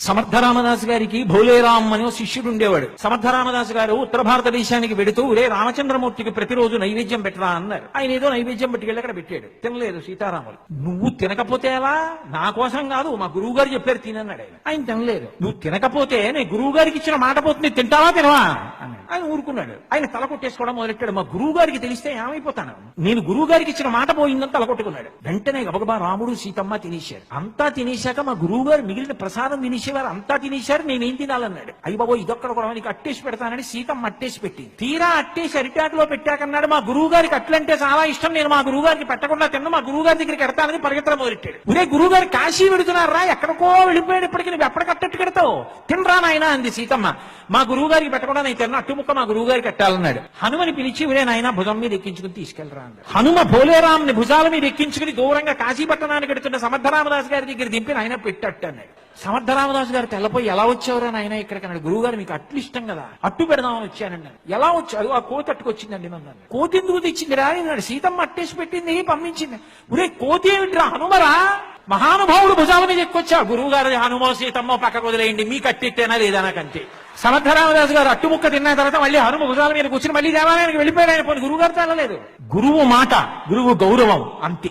సమర్థరామదాసు గారికి భోలేరామ్ అని ఓ శిష్యుడు ఉండేవాడు. సమర్థరామదాసు గారు ఉత్తర భారతదేశానికి వెడుతూ ఒరే రామచంద్రమూర్తికి ప్రతిరోజు నైవేద్యం పెట్టరా అన్నారు. ఆయన ఏదో నైవేద్యం పట్టుకెళ్ళి అక్కడ పెట్టాడు. తినలేదు సీతారాములు. నువ్వు తినకపోతే ఎలా? నా కోసం కాదు మా గురువు గారు చెప్పారు తినన్నాడు ఆయన. ఆయన తినలేదు. నువ్వు తినకపోతే నేను గురువు గారికి ఇచ్చిన మాట పోతుంది తింటావా తినవా? అన్నాడు. ఆయన ఊరుకున్నాడు. ఆయన తల కొట్టేసుకోవడం మొదలెట్టాడు. మా గురువు గారికి తెలిస్తే ఏమైపోతాను? నేను గురువు గారికి ఇచ్చిన మాట పోయిందని తల కొట్టుకున్నాడు. వెంటనే గబగబా రాముడు సీతమ్మ తినేశారు. అంతా తినేశాక మా గురువు గారు మిగిలిన ప్రసాదం తినేసేవారు. అంతా తినేశారు. నేనేం తినాలన్నాడు. అయ్యి బాబో ఇదొక్కడ కూడా నీకు అట్టేసి పెడతానని సీతమ్మ అట్టేసి పెట్టింది. తీరా అట్టేసి అరిటాకులో పెట్టాకన్నాడు. మా గురువు గారికి అట్లంటే చాలా ఇష్టం. నేను మా గురువు గారికి పెట్టకుండా తిన్న మా గురువు గారి దగ్గరికి ఎడతానని పరిగెత్తడం మొదలెట్టాడు. ఒరే గురువు గారు కాశీ పెడుతున్నారా ఎక్కడికో వెళ్ళిపోయాడు ఇప్పటికి. నువ్వు ఎప్పటికట్టట్టు కడతావు? తినరా నాయన? అంది సీతమ్మ. మా గురువు గారికి పెట్టకుండా నేను తిన్న ముక్క మా గురువు గారికి కట్టాలన్నాడు. హనుమని పిలిచి ఒరే నాయన భుజం మీద ఎక్కించుకుని తీసుకెళ్ళరా అన్నాడు. హనుమ భోలేరాంని భుజాల మీద ఎక్కించుకుని దూరంగా కాశీపట్టణానికి వెడుతున్న సమర్థరామదాస్ గారి దగ్గర దింపి నాయన పెట్టట్టు అన్నాడు. సమర్థరామదాస్ గారు తెల్లపోయి ఎలా వచ్చావురా నాయన ఇక్కడికి? అన్నాడు. గురువు గారు మీకు అట్లు ఇష్టం కదా. అట్టు పెడదామని వచ్చానండి ఎలా వచ్చాడు ఆ కోతి అట్టుకొచ్చిందండి నన్ను కోతి ఎందుకు తెచ్చింది రా సీతమ్మ అట్టేసి పెట్టింది పంపించింది. ఉరే కోతి ఏమిట్రా? హనుమరా? మహానుభావుడు భుజాల మీద ఎక్కువచ్చా గురువు గారు హనుమో సీతమ్మో పక్కకు వదిలేయండి. మీకు అట్టిట్టేనా లేదా నాకంతే సమర్థరామదాసు గారు అట్టుముక్క తిన్న తర్వాత మళ్ళీ హనుమ భుజాల మీద కూర్చుని మళ్ళీ దేవాలయానికి వెళ్ళిపోయారు ఆయన. పోనీ గురువు గారు అనలేదు గురువు మాట గురువు గౌరవం అంతే.